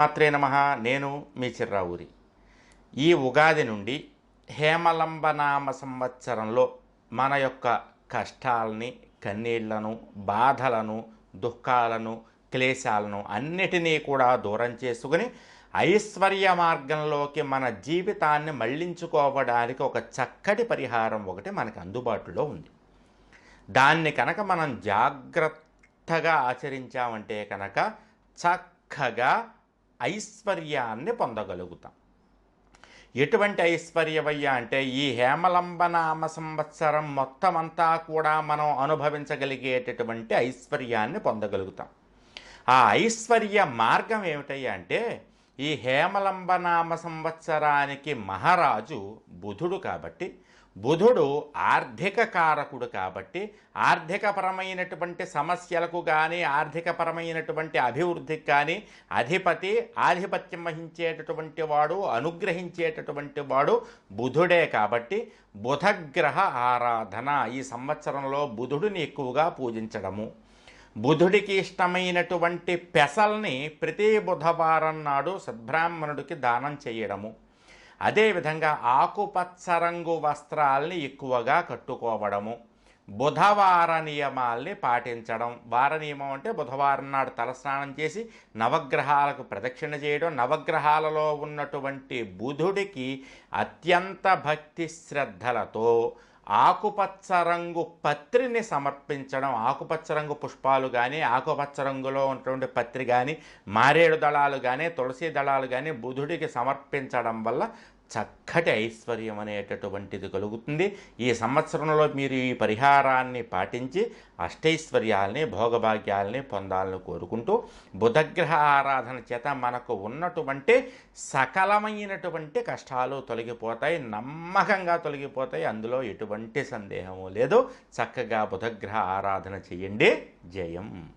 మాత్రే నమ. నేను మీ చిర్రావురి. ఈ ఉగాది నుండి హేమలంబనామ సంవత్సరంలో మన యొక్క కష్టాలని కన్నీళ్ళను బాధలను దుఃఖాలను క్లేశాలను అన్నిటినీ కూడా దూరం చేసుకుని ఐశ్వర్య మార్గంలోకి మన జీవితాన్ని మళ్ళించుకోవడానికి ఒక చక్కటి పరిహారం ఒకటి మనకు అందుబాటులో ఉంది. దాన్ని కనుక మనం జాగ్రత్తగా ఆచరించామంటే కనుక చక్కగా ఐశ్వర్యాన్ని పొందగలుగుతాం. ఎటువంటి ఐశ్వర్యవయ్య అంటే ఈ హేమలంబనామ సంవత్సరం మొత్తం అంతా కూడా మనం అనుభవించగలిగేటటువంటి ఐశ్వర్యాన్ని పొందగలుగుతాం. ఆ ఐశ్వర్య మార్గం ఏమిటయ్యా అంటే ఈ హేమలంబనామ సంవత్సరానికి మహారాజు బుధుడు కాబట్టి బుధుడు ఆర్థిక కారకుడు కాబట్టి ఆర్థికపరమైనటువంటి సమస్యలకు కానీ ఆర్థికపరమైనటువంటి అభివృద్ధికి కానీ అధిపతి ఆధిపత్యం వహించేటటువంటి వాడు అనుగ్రహించేటటువంటి వాడు బుధుడే కాబట్టి బుధగ్రహ ఆరాధన ఈ సంవత్సరంలో బుధుడిని ఎక్కువగా పూజించడము. బుధుడికి ఇష్టమైనటువంటి పెసల్ని ప్రతి బుధవారం నాడు సద్బ్రాహ్మణుడికి దానం చేయడము. అదేవిధంగా ఆకుపచ్చ రంగు వస్త్రాల్ని ఎక్కువగా కట్టుకోవడము. బుధవార నియమాల్ని పాటించడం. వార నియమం అంటే బుధవారం నాడు తలస్నానం చేసి నవగ్రహాలకు ప్రదక్షిణ చేయడం. నవగ్రహాలలో ఉన్నటువంటి బుధుడికి అత్యంత భక్తి శ్రద్ధలతో ఆకుపచ్చ రంగు పత్రిని సమర్పించడం ఆకుపచ్చ రంగు పుష్పాలు కానీ ఆకుపచ్చ రంగులో ఉన్నటువంటి పత్రి కానీ మారేడు దళాలు కానీ తులసి దళాలు కానీ బుధుడికి సమర్పించడం వల్ల చక్కటి ఐశ్వర్యం అనేటటువంటిది కలుగుతుంది. ఈ సంవత్సరంలో మీరు ఈ పరిహారాన్ని పాటించి అష్టైశ్వర్యాల్ని భోగభాగ్యాల్ని పొందాలని కోరుకుంటూ బుధగ్రహ ఆరాధన చేత మనకు ఉన్నటువంటి సకలమైనటువంటి కష్టాలు తొలగిపోతాయి నమ్మకంగా తొలగిపోతాయి. అందులో ఎటువంటి సందేహము లేదు. చక్కగా బుధగ్రహ ఆరాధన చేయండి. జయం.